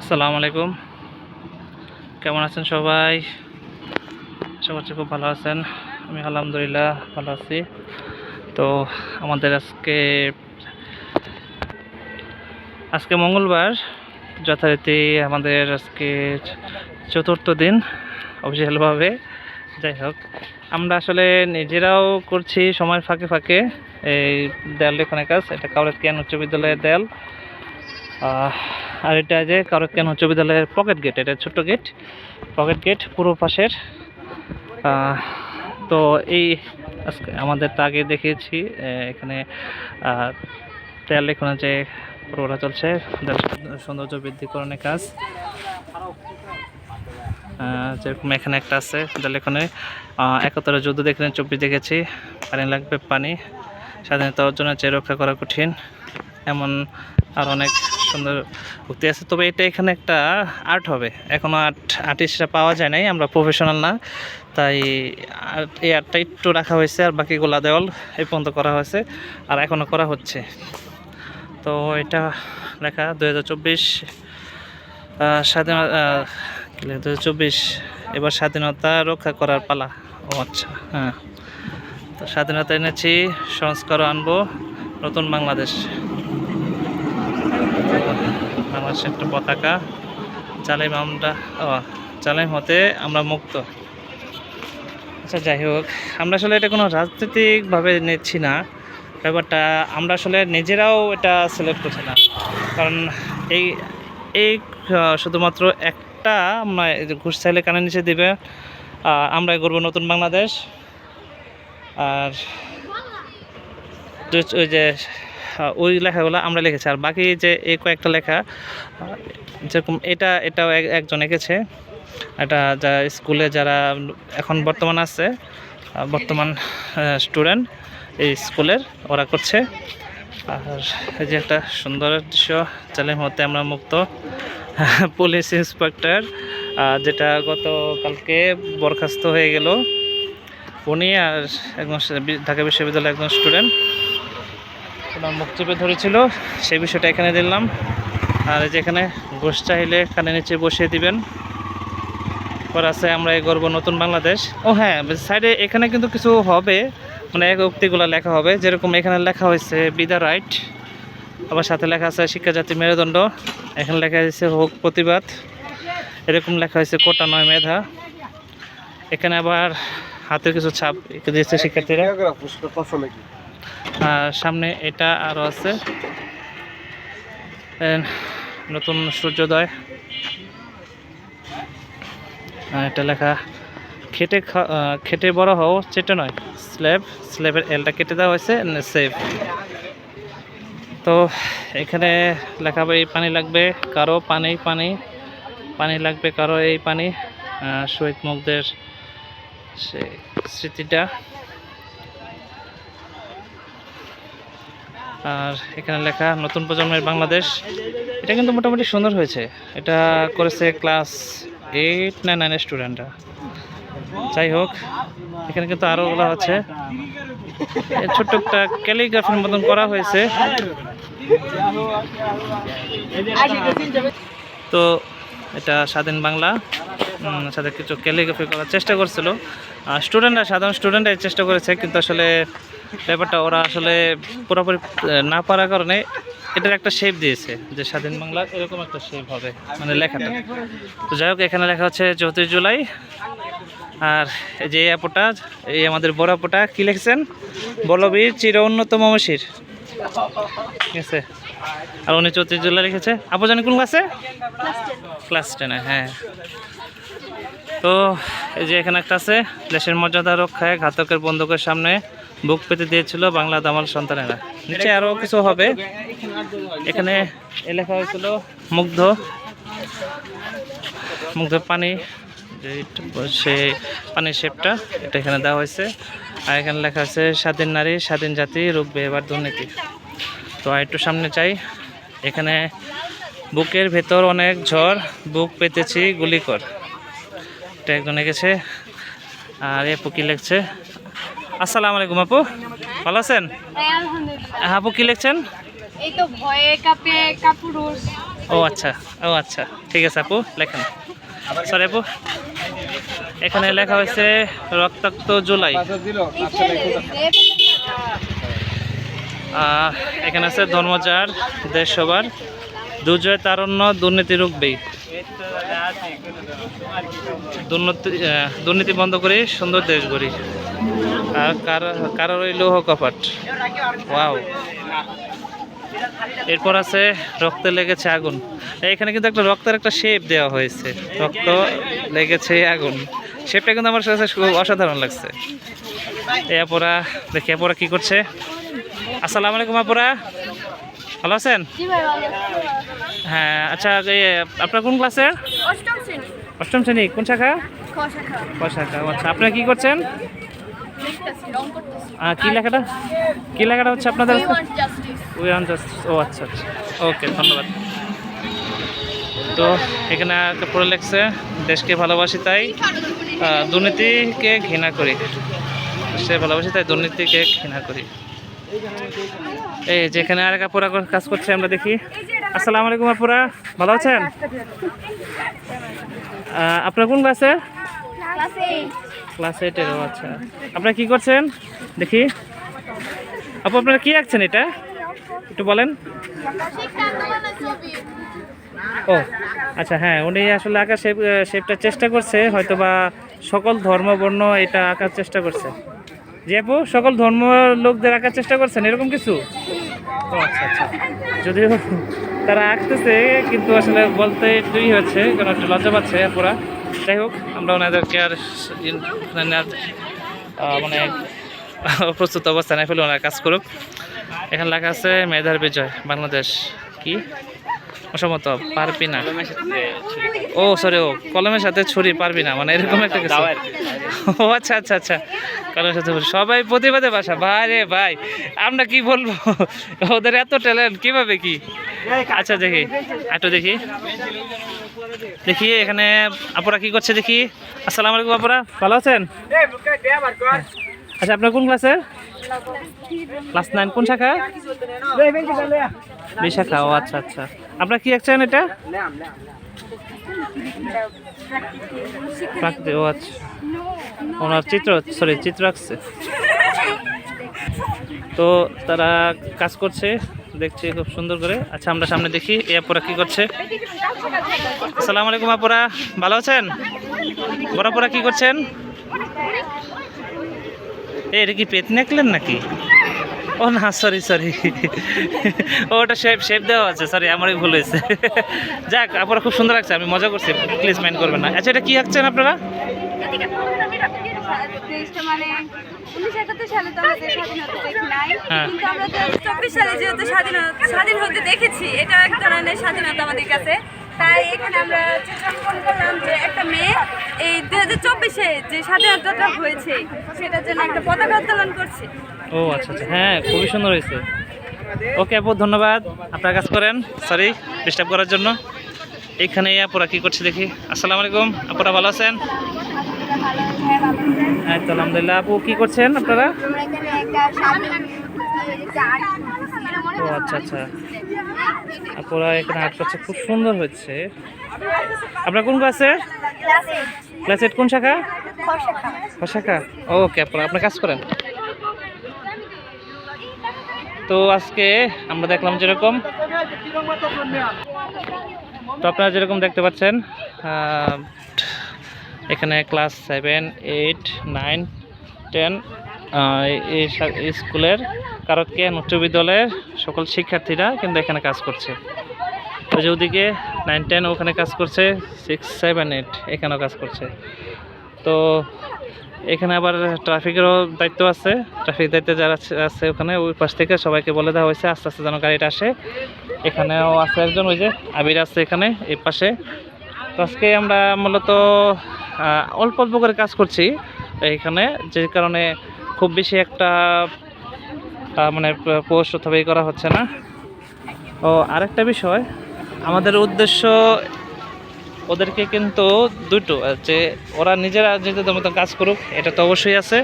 আসসালামু আলাইকুম। কেমন আছেন সবাই? আশা করছি খুব ভালো আছেন। আমি আলহামদুলিল্লাহ ভালো আছি। তো আমাদের আজকে আজকে মঙ্গলবার, যথারীতি আমাদের আজকে চতুর্থ দিন অফিসিয়ালভাবে। যাই হোক, আমরা আসলে নিজেরাও করছি সময় ফাঁকে ফাঁকে। এই দেয়াল লেখনের কাজ, এটা কাউরেত জ্ঞান উচ্চ বিদ্যালয়ের দেয়াল। আর এটা যে কারও কেন উচ্চ বিদ্যালয়ের পকেট গেট এটা ছোট্ট গেট পকেট গেট পুরো পাশের। তো এই আজকে আমাদের তো আগে দেখিয়েছি এখানে তেল এখন যে পুরোটা চলছে সৌন্দর্য বৃদ্ধিকরণের কাজ। যেরকম এখানে একটা আছে এখানে। একাত্তরের যুদ্ধ দেখলেন চব্বিশ দেখেছি। পানি লাগবে পানি। স্বাধীনতা অর্জনের চেয়ে রক্ষা করা কঠিন। এমন আর অনেক সুন্দর উক্তি আছে। তবে এটা এখানে একটা আর্ট হবে। এখনও আর্ট আর্টিস্টরা পাওয়া যায় নাই, আমরা প্রফেশনাল না। তাই এই আর্টটা একটু রাখা হয়েছে আর বাকিগুলা দেওয়াল এই পর্যন্ত করা হয়েছে আর এখনও করা হচ্ছে। তো এটা লেখা দু হাজার চব্বিশ স্বাধীনতা দু হাজার চব্বিশ, এবার স্বাধীনতা রক্ষা করার পালা। ও আচ্ছা হ্যাঁ। তো স্বাধীনতা এনেছি সংস্কার আনব, নতুন বাংলাদেশ। বাংলাদেশের একটা পতাকা। চালাইম আমরা চালাইম হতে আমরা মুক্ত। আচ্ছা যাই হোক, আমরা আসলে এটা কোনো রাজনৈতিকভাবে নিচ্ছি না। ব্যাপারটা, আমরা আসলে নিজেরাও এটা সিলেক্ট করছি না। কারণ এই এই শুধুমাত্র একটা আমরা ঘুষ চাইলে কানে নিচে দেবে আমরা করব নতুন বাংলাদেশ। আর ওই যে ওই লেখাগুলো আমরা লিখেছি। আর বাকি যে এই কয়েকটা লেখা যেরকম এটা, এটাও এক- একজন এঁকেছে। এটা যা স্কুলে যারা এখন বর্তমান আছে বর্তমান স্টুডেন্ট, এই স্কুলের ওরা করছে। আর এই যে একটা সুন্দর দৃশ্য চালের মধ্যে আমরা মুক্ত, পুলিশ ইন্সপেক্টর যেটা গতকালকে বরখাস্ত হয়ে গেল। উনি আর একজন ঢাকা বিশ্ববিদ্যালয়ের একজন স্টুডেন্ট। ওনার মুখ চেপে ধরেছিল, সেই বিষয়টা এখানে দিলাম। আর এই যে এখানে ঘোষ চাইলে কানে নিচে বসিয়ে দিবেন। পর আছে আমরা এই গর্ব নতুন বাংলাদেশ। ও হ্যাঁ সাইডে এখানে কিন্তু কিছু হবে মানে এক উক্তিগুলো লেখা হবে। যেরকম এখানে লেখা হয়েছে বিদা রাইট আবার সাথে লেখা আছে শিক্ষা জাতি মেরুদণ্ড। এখানে লেখা হয়েছে, হোক প্রতিবাদ। এরকম লেখা হয়েছে, কোটা নয় মেধা। এখানে আবার হাতের কিছু ছাপ দিয়েছে শিক্ষার্থীরা। সামনে এটা আরও আছে। নতুন সূর্যোদয়। এটা লেখা, খেটে খেটে বড় হও, চেটে নয়। স্ল্যাব স্ল্যাবের এলটা কেটে দেওয়া হয়েছে সেভ। তো, এখানে লেখা এই পানি লাগবে কারও, পানি পানি পানি লাগবে কারও, এই পানি। শহীদ মুখদের সে, স্মৃতিটা। আর এখানে লেখা, নতুন প্রজন্মের বাংলাদেশ। এটা কিন্তু মোটামুটি সুন্দর হয়েছে। এটা করেছে ক্লাস এইট না নাইনের স্টুডেন্টরা। যাই হোক, এখানে কিন্তু আরও বলা এ ছোট্ট একটা ক্যালিগ্রাফির মতন করা হয়েছে। তো এটা স্বাধীন বাংলা। সাথে কিছু ক্যালিগ্রাফি করার চেষ্টা করছিল। স্টুডেন্টরা, সাধারণ স্টুডেন্টরাই চেষ্টা করেছে, কিন্তু আসলে ব্যাপারটা, ওরা আসলে পুরোপুরি না পারার কারণে এটার একটা শেপ দিয়েছে যে স্বাধীন বাংলা এরকম একটা শেপ হবে মানে লেখাটা। তো যাই হোক, এখানে লেখা হচ্ছে চৌত্রিশ জুলাই। আর যে আপুটা, এই আমাদের বড় আপুটা, কি লিখছেন? বলবীর চির উন্নত মমশির ঠিক আছে? আর উনি চৌত্রিশ জুলাই লিখেছে। আপু জানি কোন ক্লাসে? ক্লাস টেনে হ্যাঁ। তো এই যে এখানে একটা আছে, দেশের মর্যাদা রক্ষায় ঘাতকের বন্দুকের সামনে বুক পেতে দিয়েছিল বাংলা দামাল সন্তানেরা। নিচে আরও কিছু হবে। এখানে লেখা হয়েছিল, মুগ্ধ। মুগ্ধ পানি সে পানির শেপটা, এটা এখানে দেওয়া হয়েছে। আর এখানে লেখা আছে, স্বাধীন নারী, স্বাধীন জাতি রূপবে এবার দুর্নীতি। তো একটু সামনে চাই এখানে বুকের ভেতর অনেক ঝড়, বুক পেতেছি গুলি কর এটা একজন এঁকেছে। আর এ আপু কি লিখছে আসসালামু আলাইকুম আপু। ভালো আছেন? হ্যাঁ, আপু কি লিখছেন? এই তো ভয়ে কাপে কাপুরুষ ও আচ্ছা ও আচ্ছা। ঠিক আছে আপু লেখেন। সরি আপু। এখানে লেখা হয়েছে রক্তাক্ত জুলাই। এখানে আছে ধর্মচার দেশ সবার দুর্জয় তারণ্য দুর্নীতি রুখবেই দুর্নীতি বন্ধ করি সুন্দর দেশ গড়ি আর কার রইল কপাট। ওয়াও এরপর আছে রক্তে লেগেছে আগুন। এখানে কিন্তু একটা রক্তের একটা শেপ দেওয়া হয়েছে। রক্ত লেগেছে আগুন। শেপটা কিন্তু আমার কাছে খুব অসাধারণ লাগছে। এই আপুরা, দেখি আপুরা কি করছে। আসসালামু আলাইকুম আপুরা। ভালো আছেন? হ্যাঁ আচ্ছা আপনার কোন ক্লাসের? অষ্টম শ্রেণি। কোন শাখা? শাখা ক শাখা ও আচ্ছা আপনারা কি করছেন? কি লেখাটা? কি লেখাটা হচ্ছে আপনাদের? উই জাস্টিস ও আচ্ছা আচ্ছা ওকে ধন্যবাদ। তো এখানে একটা পড়ে লেখছে দেশকে ভালোবাসি তাই দুর্নীতিকে ঘৃণা করি। সে ভালোবাসি তাই দুর্নীতিকে ঘৃণা করি। এই যেখানে আরেক আপুরা কর- কাজ করছে, আমরা দেখি। আসসালামু আলাইকুম আপুরা, ভালো আছেন? আপনার কোন ক্লাসে ক্লাস এইটের আচ্ছা। আপনারা কি করছেন? দেখি। আপু, আপনারা কি আঁকছেন এটা? একটু বলেন। ও আচ্ছা হ্যাঁ উনি আসলে আঁকার শেপ শেপটা চেষ্টা করছে হয়তো বা সকল ধর্ম বর্ণ এটা আঁকার চেষ্টা করছে। জি আপু সকল ধর্ম লোকদের আঁকার চেষ্টা করছেন এরকম কিছু? আচ্ছা আচ্ছা। যদিও তারা আঁকতেছে কিন্তু আসলে বলতে একটুই হচ্ছে কারণ একটু লজ্জা পাচ্ছে আপুরা যাই হোক আমরা ওনাদেরকে আর মানে প্রস্তুত অবস্থায় ফেলে ওনারা কাজ করুক। এখানে লেখা আছে মেধার বিজয় বাংলাদেশ কি? অসমত পারবি না। ও সরি ও কলমের সাথে ছুরি পারবি না মানে এরকম একটা কিছু। ও আচ্ছা আচ্ছা আচ্ছা। ছুরি। সবাই প্রতিবাদে বাসা। ভাই রে ভাই, আমরা কি বলব? ওদের এত ট্যালেন্ট কীভাবে কি? আচ্ছা দেখি। একটু দেখি। দেখি, এখানে আপুরা কি করছে দেখি। আসসালামু আলাইকুম আপুরা, ভালো আছেন? আচ্ছা আপনার কোন ক্লাসে? ক্লাস নাইন কোন শাখা? বিশাখা ও আচ্ছা আচ্ছা। আপনার কি আঁকছেন এটা? ও আচ্ছা। ওনার চিত্র সরি চিত্র আঁকছে তো তারা কাজ করছে দেখছি খুব সুন্দর করে। আচ্ছা আমরা সামনে দেখি এ আপুরা কি করছে। আসসালামু আলাইকুম আপুরা ভালো আছেন? বড় আপুরা কি করছেন? এ, এটা কি পেত নেকলেন নাকি? ও না সরি সরি ও ওটা শেপ শেপ দেওয়া আছে সরি আমারই ভুল হয়েছে। যাক আপনারা খুব সুন্দর লাগছে আমি মজা করছি প্লিজ মাইন্ড করবেন না। আচ্ছা এটা কি আঁকছেন আপনারা? দেশটা মানে উনিশশো একাত্তর সালে তো আমাদের স্বাধীনতা দেখি নাই হ্যাঁ। কিন্তু আমরা চব্বিশ সালে যেহেতু স্বাধীনতা স্বাধীন হতে দেখেছি এটা এক ধরনের স্বাধীনতা আমাদের কাছে। তাই এখানে আমরা চিত্রাঙ্কন করলাম যে একটা মেয়ে এই হাজার চব্বিশে যে স্বাধীনতাটা হয়েছে সেটার জন্য একটা পতাকা উত্তোলন করছে। ও আচ্ছা আচ্ছা। হ্যাঁ খুবই সুন্দর হয়েছে। ওকে আপু ধন্যবাদ। আপনার কাজ করেন সরি ডিস্টার্ব করার জন্য। এইখানে এই আপুরা কি করছে দেখি। আসসালামু আলাইকুম। আপুরা ভালো আছেন? তো আলহামদুলিল্লাহ আপু কি করছেন আপনারা? ও আচ্ছা আচ্ছা। আপুরা এখানে আর্ট করছে, খুব সুন্দর হচ্ছে। আপনার কোন ক্লাসে? ক্লাস এইট কোন শাখা? শাখা ওকে আপনারা আপনার কাজ করেন। তো আজকে আমরা দেখলাম যেরকম তো আপনারা যেরকম দেখতে পাচ্ছেন এখানে class seven eight nine ten এই স্কুলের কারকে উচ্চ বিদ্যালয়ের সকল শিক্ষার্থীরা কিন্তু এখানে কাজ করছে। ওই যে ওদিকে নাইন টেন ওখানে কাজ করছে সিক্স সেভেন এইট এখানেও কাজ করছে। তো এখানে আবার ট্রাফিকেরও দায়িত্ব আছে। ট্রাফিক দায়িত্বে যারা আছে- ওখানে, ওই পাশ থেকে সবাইকে বলে দেওয়া হয়েছে, আস্তে আস্তে যেন গাড়িটা আসে। এখানেও আছে একজন, ওই যে আবির আছে এখানে, এই পাশে। তো আজকে আমরা মূলত অল্প অল্প করে কাজ করছি এইখানে যে কারণে খুব বেশি একটা মানে পোস্ট অথবা করা হচ্ছে না। ও, আরেকটা বিষয়, আমাদের উদ্দেশ্য ওদেরকে কিন্তু দুটো, যে ওরা নিজেরা নিজেদের মতো কাজ করুক, এটা তো অবশ্যই আছে।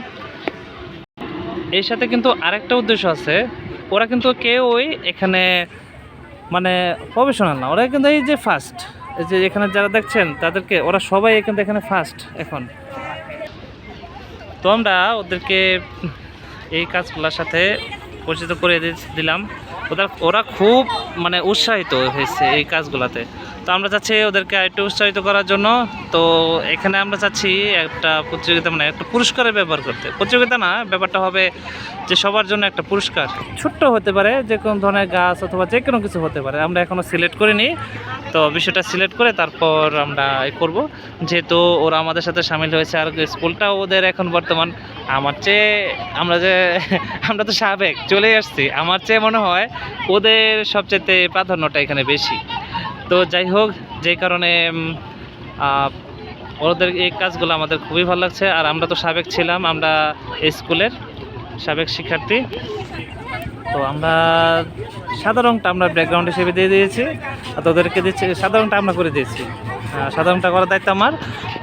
এর সাথে কিন্তু আরেকটা উদ্দেশ্য আছে, ওরা কিন্তু কেউই এখানে মানে প্রফেশনাল না, ওরা কিন্তু এই যে ফার্স্ট যে এখানে যারা দেখছেন, তাদেরকে, ওরা সবাই কিন্তু এখানে ফার্স্ট এখন। তো আমরা ওদেরকে এই কাজগুলোর সাথে পরিচিত করে দিলাম। ওরা ওরা খুব মানে উৎসাহিত হয়েছে এই কাজগুলোতে। তো আমরা চাচ্ছি ওদেরকে একটু উৎসাহিত করার জন্য। তো এখানে আমরা চাচ্ছি একটা প্রতিযোগিতা মানে একটা পুরস্কারের ব্যবহার করতে। প্রতিযোগিতা না, ব্যাপারটা হবে যে সবার জন্য একটা পুরস্কার। ছোট্ট হতে পারে, যে কোনো ধরনের গাছ অথবা যে কোনো কিছু হতে পারে। আমরা এখনও সিলেক্ট করিনি, তো বিষয়টা সিলেক্ট করে তারপর আমরা এ করব। যেহেতু ওরা আমাদের সাথে সামিল হয়েছে, আর স্কুলটাও ওদের এখন বর্তমান। আমার চেয়ে আমরা যে, আমরা তো সাবেক চলে আসছি। আমার চেয়ে মনে হয় ওদের সবচেয়ে প্রাধান্যটা এখানে বেশি। তো যাই হোক যেই কারণে ওদের এই কাজগুলো আমাদের খুবই ভালো লাগছে। আর আমরা তো সাবেক ছিলাম, আমরা স্কুলের সাবেক শিক্ষার্থী। তো আমরা সাধারণটা আমরা ব্যাকগ্রাউন্ড হিসেবে দিয়ে দিয়েছি। আর তোদেরকে দিচ্ছি সাধারণটা আমরা করে দিয়েছি। সাদা করার দায়িত্ব আমার।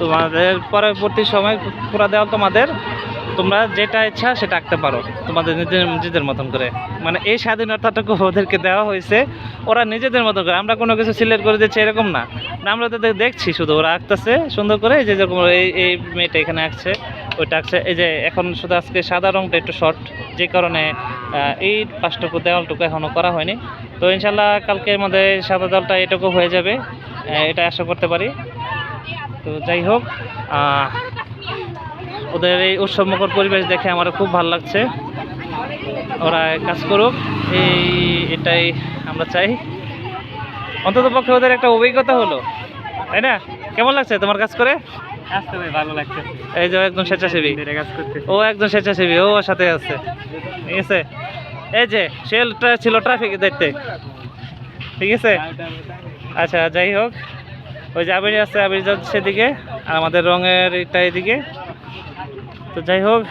তোমাদের পরবর্তী সময় পুরো দেওয়াল তোমাদের। তোমরা যেটা ইচ্ছা সেটা আঁকতে পারো, তোমাদের নিজের, নিজেদের মতন করে। মানে এই স্বাধীনতাটুকু ওদেরকে দেওয়া হয়েছে, ওরা নিজেদের মতো করে। আমরা কোনো কিছু সিলেক্ট করে দিচ্ছি এরকম না। আমরা তো দেখছি শুধু, ওরা আঁকতেছে সুন্দর করে যে যেরকম এই এই মেয়েটা এখানে আঁকছে, ওইটা আঁকছে। এই যে এখন শুধু আজকে সাদা রঙটা একটু শর্ট যে কারণে এই পাঁচটুকু দেওয়ালটুকু এখনও করা হয়নি। তো ইনশাল্লাহ কালকে মধ্যে সাদা দলটা এটুকু হয়ে যাবে এটা আশা করতে পারি। তো যাই হোক ওদের এই উৎসবমুখর পরিবেশ দেখে আমার খুব ভালো লাগছে। ওরা কাজ করুক এই এটাই আমরা চাই। অন্তত পক্ষে ওদের একটা অভিজ্ঞতা হলো। তাই না? কেমন লাগছে তোমার কাজ করে? আসতে ভালো লাগছে। এই যে একজন স্বেচ্ছাসেবী। ও একজন স্বেচ্ছাসেবী ও ওর সাথে আছে। ঠিক আছে? এই যে সেলটা ছিল ট্রাফিকের দায়িত্বে। ঠিক আছে? আচ্ছা যাই হোক। ওই যে আবির আছে আবির যাচ্ছে সেদিকে আর আমাদের রঙের এটা এদিকে। তো যাই হোক,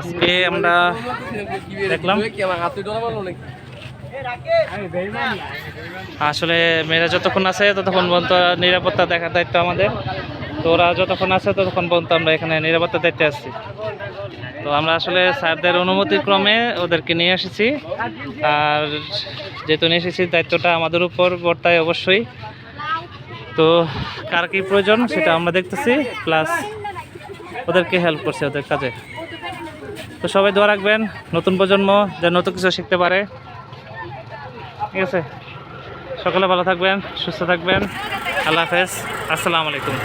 আজকে আমরা দেখলাম। আসলে মেয়েরা যতক্ষণ আছে, ততক্ষণ পর্যন্ত নিরাপত্তা দেখার দায়িত্ব আমাদের। তো ওরা যতক্ষণ আছে, ততক্ষণ পর্যন্ত আমরা এখানে নিরাপত্তার দায়িত্বে আছি। তো আমরা আসলে স্যারদের অনুমতি ক্রমে ওদেরকে নিয়ে এসেছি। আর যেহেতু নিয়ে এসেছি, দায়িত্বটা আমাদের উপর বর্তায় অবশ্যই। তো কার কী প্রয়োজন, সেটা আমরা দেখতেছি। প্লাস ওদেরকে হেল্প করছে ওদের কাজে। তো সবাই দোয়া রাখবেন, নতুন প্রজন্ম যেন নতুন কিছু শিখতে পারে। ঠিক আছে? সকালে ভালো থাকবেন, সুস্থ থাকবেন। আল্লাহ হাফেজ। আসসালামু আলাইকুম।